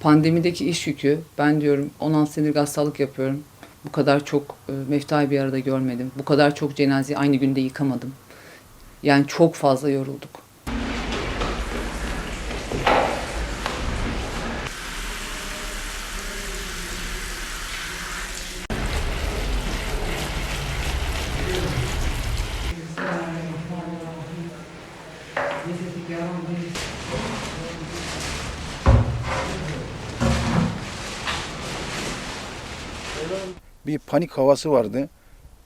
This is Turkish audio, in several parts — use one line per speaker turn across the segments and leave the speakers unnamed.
Pandemideki iş yükü, ben diyorum 16 senedir hastalık yapıyorum. Bu kadar çok e, meftayı bir arada görmedim. Bu kadar çok cenazeyi aynı günde yıkamadım. Yani çok fazla yorulduk.
bir panik havası vardı.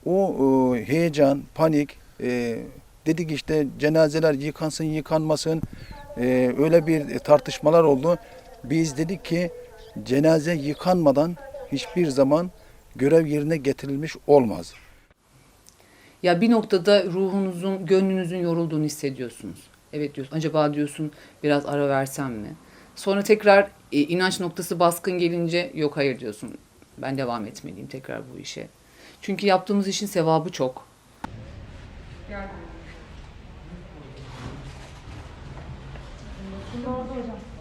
O e, heyecan, panik, e, dedik işte cenazeler yıkansın, yıkanmasın. E, öyle bir tartışmalar oldu. Biz dedik ki cenaze yıkanmadan hiçbir zaman görev yerine getirilmiş olmaz.
Ya bir noktada ruhunuzun, gönlünüzün yorulduğunu hissediyorsunuz. Evet diyorsun. Acaba diyorsun biraz ara versem mi? Sonra tekrar e, inanç noktası baskın gelince yok hayır diyorsun. Ben devam etmeliyim tekrar bu işe. Çünkü yaptığımız işin sevabı çok.
你帮我做一下。